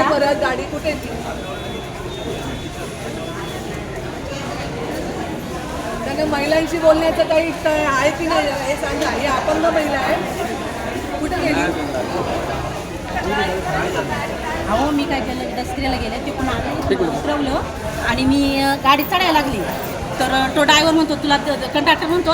परत गाडी कुठे ती त्याने महिलांशी बोलण्याचं काही आहे की नाही हे सांगा. ही अपंग महिला आहे. कुठे गेली? अहो मी काय केलं? दसऱ्याला गेले. तिकडून आले. उतरवलं. आणि मी गाडी चढायला लागली. तर तो ड्रायव्हर म्हणतो तुला कंडक्टर म्हणतो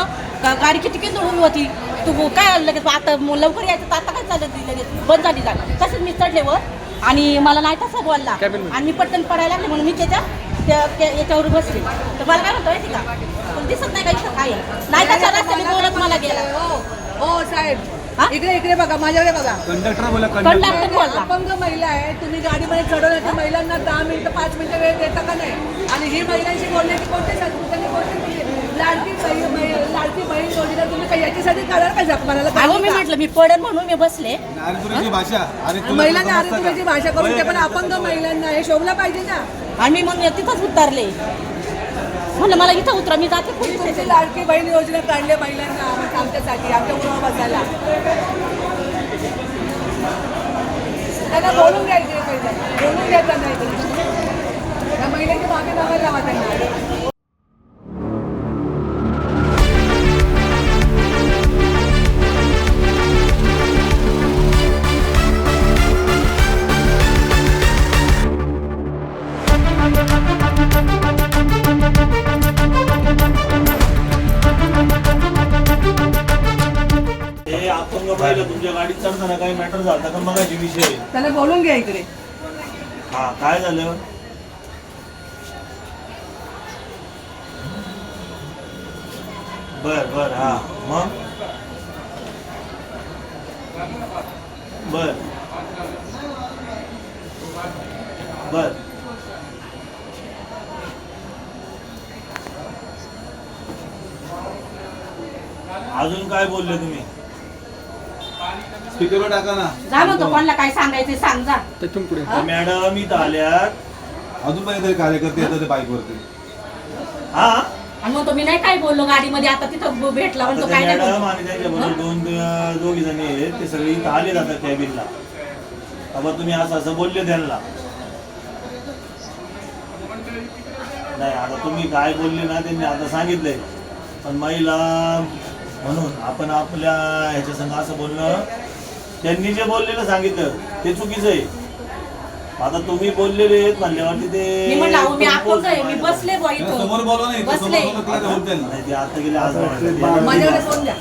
गाडी किती किती उभी होती. तू काय लगेच आता लवकर यायचं आता काय चालत लगेच? बंद झाली गाडी तसंच मी चढले वर. आणि मला नाही तसा बोलला आणि मी पटकन पडायला लागले म्हणून मी त्याच्या त्या त्या- याच्यावर बसले. तर मला काय म्हणतो माहिती का? तुला दिसत नाही का इथं काय? नाही तशा रस्त्याने बोलत मला गेला. हो हो साहेब. हा? इकडे इकडे बघा माझ्याकडे बघा. कंडक्टर बोला कंडक्टर बोलला. अपंग महिला आहे तुम्ही गाडीमध्ये चढवण्याच्या महिलांना दहा मिनिटं पाच मिनिटं वेळ देता का नाही? आणि ही महिलांशी बोलण्याची कोणते संस्कृती कोणते लाडकी बहीण काही याच्यासाठी काढाल का जप मला अहो मी म्हटलं मी पडेल म्हणून मी बसले. नागपुराची भाषा. अरे तुला महिलांना? तुझी भाषा करून ते पण अपंग महिलांना हे शोभला पाहिजे ना. आणि मी मग तिथंच उतरले. म्हणलं मला इथं उतरा मी जाते पोलीस तुमची स्टेशन लाडकी बहीण योजना काढली महिलांना आम- आमच्यासाठी आमच्या उन्हा बसायला. त्यांना बोलून घ्यायचे पाहिजे बोलून घ्यायचा नाही. त्या महिलेची मागे मागायला लावा त्यांना. पाहिलं तुमच्या गाडीत चढताना काही मॅटर झाला का? मगाची विषय. त्याला बोलून घ्या इकडे. हा काय झालं? बर बर हा. मग? बर. बर. अजून काय बोलले तुम्ही? स्पीकरवर टाका ना. जा म्हणतो कोणाला काय सांगायचं सांग जा. तर मॅडम इथं आल्यात. अजून पण काहीतरी कार्यकर्ते येतात बाईक वरती हा? आणि म्हणतो मी नाही काय बोललो गाडीमध्ये आता तिथं ब- भेटला म्हणतो आता काय ते नाही मॅडम. आणि त्यांच्याबरोबर दोन दोघी जणी आहेत ते सगळे इथं आले जातात कॅबिनला बाबा तुम्ही असं असं बोलले त्यांना. नाही आता तुम्ही काय बोलले ना त्यांनी आता सांगितलंय. पण महिला म्हणून आपण आपल्या ह्याच्या संग असं बोलणं त्यांनी जे बोललेलं सांगितलं ते चुकीचं आहे. आता तुम्ही बोललेले आहेत म्हणल्यावरती मी म्हणलं अहो मी ते मी बसले समोर बोलवा नाही इथं इथं समोर बसले बोलवा, ना. नाही ते आता गेले आज माझ्याकडे फोन द्या.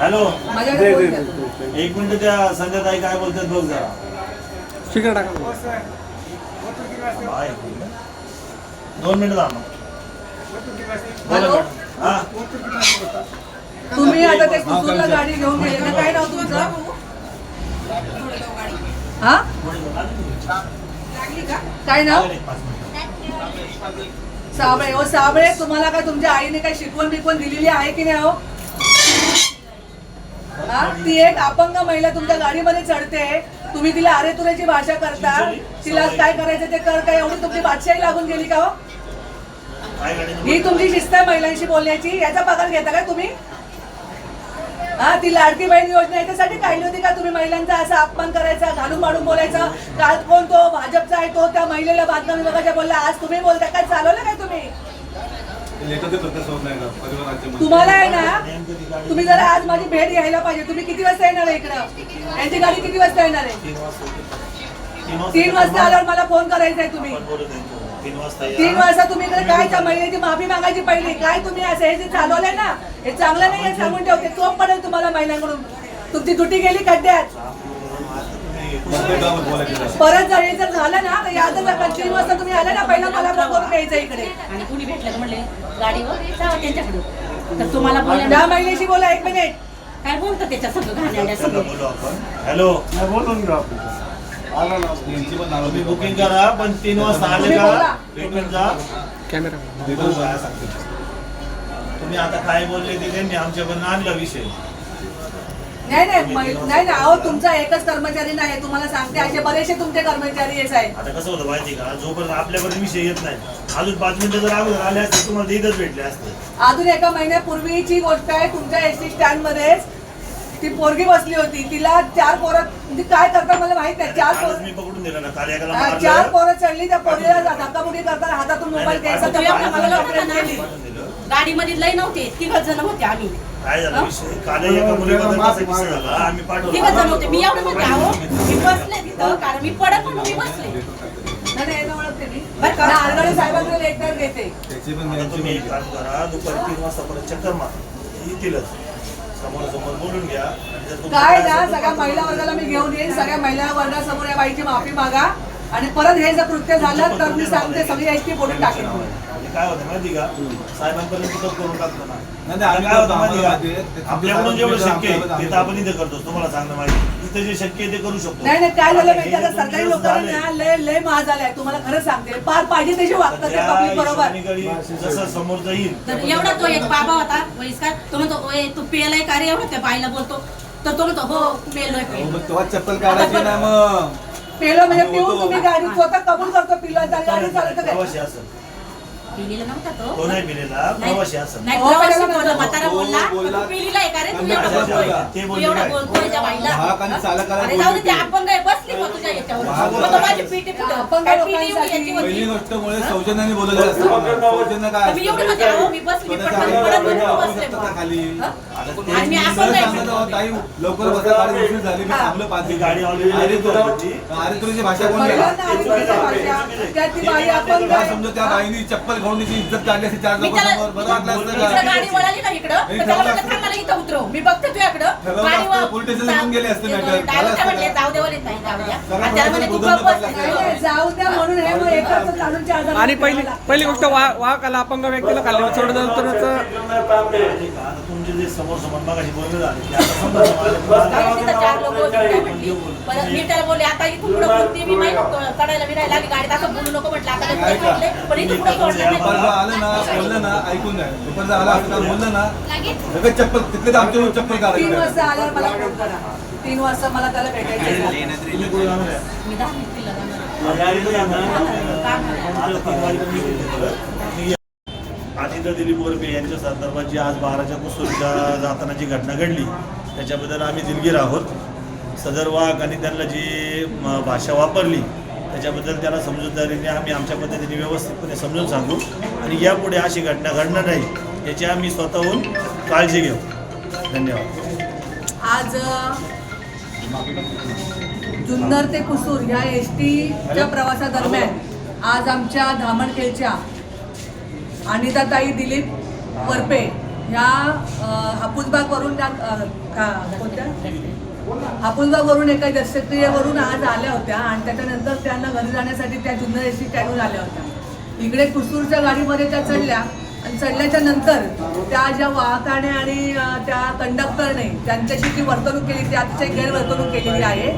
हॅलो? माझ्याकडे फोन द्या. एक मिनिट त्या संध्याताई काय बोलतात बघ जरा. दोन मिनिट थांबा. बोला हॅलो? मॅडम. हा? तुम्ही आता ते कुसूरला गाडी घेऊन गेले. ना काय नाव तुमचं? हा. काय नाव? साबळे. हो साबळे तुम्हाला काय तुमच्या आईने काय शिकवण बिकवण दिलेली आहे की नाही हो? हा? ती एक अपंग महिला तुमच्या गाडीमध्ये चढते. तुम्ही तिला अरे तुऱ्याची भाषा करता. तिला काय करायचं ते कर काय? एवढी तुमची बादशाही लागून गेली का हो? ही तुमची शिस्त आहे महिलांशी बोलण्याची. याचा पगार घेता काय तुम्ही? हा ती लाडकी बहीण योजना याच्यासाठी काढली होती का तुम्ही महिलांचा असा अपमान करायचा घालून मारून बोलायचा? काल कोण तो भाजपचा आहे तो त्या महिलेला बातमी विभागाच्या बोलला आज तुम्ही बोलता काय चालवलं काय तुम्ही? तुम्हाला आहे ना तुम्ही जरा आज माझी भेट घ्यायला पाहिजे. तुम्ही किती वाजता येणार आहे इकडं? यांची गाडी किती वाजता येणार आहे? तीन वाजता तीन तीन वाजता आल्यावर मला फोन करायचा आहे तुम्ही. तो. तीन वाजता या. तुम्ही इकडे काय त्या महिलेची माफी मागायची पहिली काय तुम्ही असं हे जे चालवलंय ना हे चांगलं नाही हे सांगून ठेवते चोप पडेल तुम्हाला महिलांकडून तुमची तुटी गेली खड्ड्यात. जरा. परत जर हे जर झालं ना तर याद नका तीन वाजता तुम्ही आले ना पहिला मला बरोबर यायचं इकडे. आणि कुणी भेटलं म्हणले गाडीवर? जावा त्यांच्याकडे तर तुम्हाला बोलले त्या महिलेशी बोला एक मिनिट. काय बोलतं त्याच्या सगळं घाण्याच्या सगळं बोलू आपण. हॅलो. नावं तुम्ही. बुकिंग करा पण तीन वाजता आले का. भेटून जा. सांगते. तुम्ही आता काय बोलले ते त्यांनी आमच्याकडून आणला विषय. नाही नाही मै- नाही ना अहो तुमचा एकच कर्मचारी नाही तुम्हाला सांगते असे बरेचसे तुमचे कर्मचारी आहे साहेब आता कसं होतं माहिती का? जोपर्यंत आपल्याकडे विषय येत नाही अजून पाच मिनिटं जर अगोदर आले असते तुम्हाला इथंच भेटले असते. अजून एका महिन्यापूर्वीची गोष्ट आहे तुमच्या एस टी स्टँड मध्येच ती पोरगी बसली होती. तिला चार पोरं म्हणजे काय करतात मला माहीत नाही. चार कालच पोरं मी पकडून दिलं ना काल एकाला हा, चार मारलं पोरं चढली त्या पोरीला धक्काबुक्की करताना हातातून मोबाईल घ्यायचा त्या नाही, पोराला नाही, दिलं. गाडीमध्ये लई नव्हते तिघ जण होते आम्ही. काय झालं विषय? काल एका मुलीबद्दल कसा किस्सा झाला? आम्ही तिघ जण होते. मी एवढं म्हणते अहो पाठवलं मी बसले तिथं कारण मी पडत म्हणून मी बसले. नाही, नाही, यानं ओळखते मी. बरं का? आरगडे साहेबांकडे लेटर घेते त्याची पण आता तुम्ही एक काम करा दुपारी तीन वाजता परत चक्कर मार. येतीलच समोर समोर बोलून घ्या. आणि जर तुमचं काय ना सगळ्या महिला वर्गाला मी घेऊन येईन सगळ्या महिला वर्गासमोर या बाईची माफी मागा. आणि परत हे जर कृत्य झालं तर मी सांगते सगळी एस टी बोलून टाकेन. म्हणजे काय होतं माहिती का? साहेबांपर्यंत तर करून टाकतो ना. नाही, नाही, आम्ही काय होतं माहिती का? आपल्याकडून जेवढं शक्य आहे ते तर आपण इथे करतो तुम्हाला चांगलं माहिती जे शक्य आहे ते करू शकतो. नाही नाही काय झालं आता माहिती हे जे सरकारी दिवस लोकांना झाले, ना लय लय महाग झालाय. तुम्हाला खरं सांगते फार पाहिजे तशी वागतात त्या पब्लिक बरोबर. हिशोबाने जसं समोर जाईल तर एवढा तो एक बाबा होता वयस्कर. तो म्हणतो ओय तू पेलाय का रे एवढं? त्या बाईला बोलतो. तर तो म्हणतो हो पेलोय हो, मग तेव्हा चप्पल काढायची ना मग. पेलो म्हणजे पिऊन तुम्ही गाडी स्वतः कबूल करतो पिलो गाडी चालवतो काय? प्रवासी असं पिलीला नव्हता तो तो नाही पिलेला प्रवासी असं नाही प्रवासी पहिला बोलला बोलला. म्हातारा तो बोलला बोलला. तू पिलीला आहे का रे तू कंडक्टर एवढं बोलतोय बोलला. ते तू बोलले एवढं काय? बोलतोय त्या बाईला महाग आणि चालकाला अरे जाऊ दे ते बोलले. आपण काय बसली मग तुझ्या याच्यावर महाग मग तो माझी पिटी कुठं? आपण काय काय पिटी एवढी लोकांसाठी- याची पहिली होती? गोष्ट मुळे सौजन्याने असतं सौजन्य काय तर मी एवढी म्हणते, अहो, मी बसली, मी स्वतःच्या पटकन आईला पडत म्हणून बोलणं बसले आवश्यकता बुवा. खाली? आता ते आणि मी मी असं जर नाही सांगत आहोत, ताई लवकर बसा गाडी उशीर झाली मी थांबलो पाच ती गाडी already होती. तुझी भाषा कोण भाषा त्या ती बाई समजा त्या बाईनी चप्पल इज्जत काढली असती चार मी त्याला- लोकांसमोर बरं वाटलं असतं इकडं का? गाडी वळाली ना इकडं? तर त्याला म्हटलं थांब मला इथं उतरव. मी बघते तुझ्याकडं. ठरवलं गाडी असतं, police station ला घेऊन गेले असते matter. झालं ड्रायव्हर असतं काय म्हटले? का? जाऊ दे बोलत नाही जाऊ द्या. सगळं आणि त्याला म्हणे तू बरोबर गप्प बस बदललं नाही, नाही, जाऊ द्या म्हणून हे मग एकच काढून चार आणि पहिली. पहिली गोष्ट वा वाहकाला अपंग व्यक्तीला आता तुमचे जे समोर समोर मगाशी बोलणं झाले ते आता समजा तुम्हाला- आणि तिथं चार लोक होते काय म्हटली परत मी त्याला बोलले आता इथून पुढे बोलते मी माहिती चढायला मी नाही लागली गाडीत असं बोलू नको म्हटलं आता ते म्हटले पण इथून पुढे आलं ना बोललं ना ऐकून आलं बोललं ना लगेच? चप्पल तिथले तर आमच्यावर चप्पल तीन वाजता आल्यावर मला फोन करा. तीन वाजता मला त्याला भेटायचं आहे. मी दहा आदित्य दिलीप गोरबे यांच्या संदर्भात जी आज बाराच्या कुस्तुरीच्या जाताना जी घटना घडली त्याच्याबद्दल आम्ही दिलगीर आहोत. सदर वाघ आणि त्यांना जी म, भाषा वापरली त्याच्याबद्दल त्याला समजूतदारीने आम्ही आमच्या पद्धतीने व्यवस्थितपणे समजून सांगू. आणि यापुढे अशी घटना घडणार नाही याची आम्ही स्वतःहून काळजी घेऊ. धन्यवाद. आज जुन्नर ते कुसूर ह्या एस टीच्या प्रवासादरम्यान आज आमच्या धामणखेलच्या अनिताताई दिलीप वरपे ह्या हापूसबागवरून त्या अ, कोणत्या हापूसबागवरून एका दशक्रियेवरून आज आल्या होत्या आणि त्याच्यानंतर त्यांना घरी जाण्यासाठी त्या जुन्नर एस टी स्टँडवर आल्या होत्या. इकडे कुसूरच्या गाडीमध्ये त्या चढल्या आणि चढल्याच्या नंतर त्या ज्या वाहकाने आणि त्या कंडक्टरने त्यांच्याशी जी वर्तणूक केली ती अतिशय गैरवर्तणूक केलेली आहे.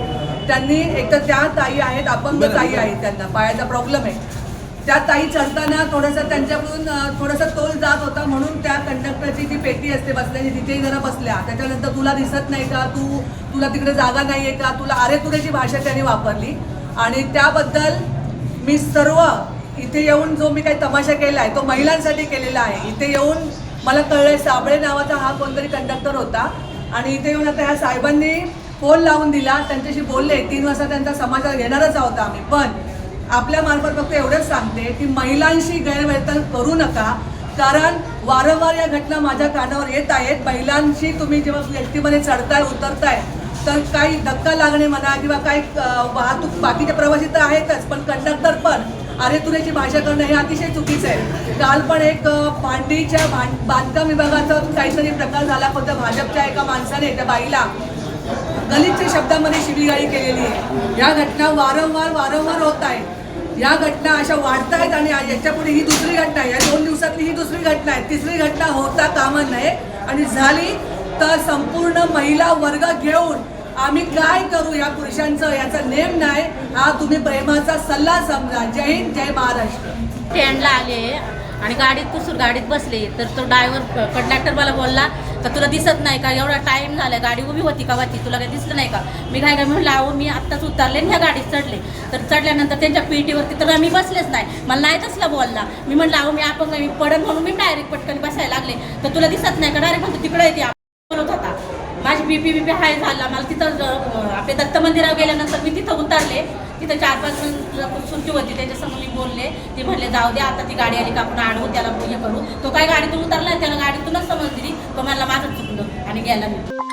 त्यांनी एक तर त्या ताई आहेत अपंग ताई आहेत त्यांना. पायाचा प्रॉब्लेम आहे. त्या ताई चढताना थोडंसं त्यांच्याकडून थोडंसं तोल जात होता म्हणून त्या कंडक्टरची जी पेटी असते बसल्याची तिथेही जरा बसल्या. त्याच्यानंतर तुला दिसत नाही का? तू तुला तिकडे जागा नाही आहे का? तुला आरे तुरेची भाषा त्यांनी वापरली. आणि त्याबद्दल मी सर्व इथे येऊन जो मी काही तमाशा केला आहे तो महिलांसाठी केलेला आहे इथे येऊन मला कळलंय साबळे नावाचा हा कोणतरी कंडक्टर होता. आणि इथे येऊन आता ह्या साहेबांनी फोन लावून दिला त्यांच्याशी बोलले तीन वाजता त्यांचा समाचार घेणारच आहोत आम्ही. पण आपल्या मार्फत फक्त एवढंच सांगते की महिलांशी गैरवर्तन करू नका कारण वारंवार या घटना माझ्या कानावर येत आहेत. महिलांशी तुम्ही जेव्हा व्यक्तीमध्ये चढताय उतरताय तर काही धक्का लागणे म्हणा किंवा काही वाहतूक बाकीचे प्रवासी तर आहेतच पण कंडक्टर पण. अरे तुरेची भाषा करणं हे अतिशय चुकीचं आहे. काल पण एक भांडीच्या पांडीच्या बांधकाम विभागाचा काहीतरी प्रकार झाला फक्त भाजपच्या एका माणसाने त्या बाईला. गलितच्या शब्दामध्ये शिबिगाळी केलेली आहे. या घटना वारंवार वारंवार होत आहेत या घटना अशा वाढत आहेत आणि याच्यापुढे ही दुसरी घटना आहे. या दोन दिवसातली ही दुसरी घटना आहे. तिसरी घटना होता कामा नये. आणि झाली तर संपूर्ण महिला वर्ग घेऊन आम्ही काय करू या पुरुषांचं? याचा नेम नाही. हा तुम्ही प्रेमाचा सल्ला समजा. जय हिंद जय महाराष्ट्र. स्टँडला आले. आणि गाडीत कुसूर गाडीत बसले तर तो ड्रायव्हर कंडक्टर मला बोलला का तुला दिसत नाही का? एवढा टाईम झाला गाडी उभी होती का वाची तुला काही दिसलं नाही का? मी काय काय म्हणलं अहो मी आत्ताच उतरले ह्या गाडीत चढले. तर चढल्यानंतर त्यांच्या पीटीवरती तर मी बसलेच नाही. मला नाही तसला बोलला. मी म्हणलं अहो मी आपण मी पडन म्हणून मी डायरेक्ट पटकन बसायला लागले. तर तुला दिसत नाही का? डायरेक्ट म्हणतो तिकडे येते बोलत होता. माझी बीपी बीपी हाय झाला. मला तिथं आपल्या दत्त मंदिरावर गेल्यानंतर मी तिथं उतरले. तिथं चार पाच जण सुरकी होती त्याच्यासमोर मी बोलले. ते म्हणले जाऊ दे आता ती गाडी आली का आपण आणू त्याला हे करू. तो काय गाडीतून उतरला त्याला गाडीतूनच समजली तो म्हणला माझं चुकलं. आणि गेला मी.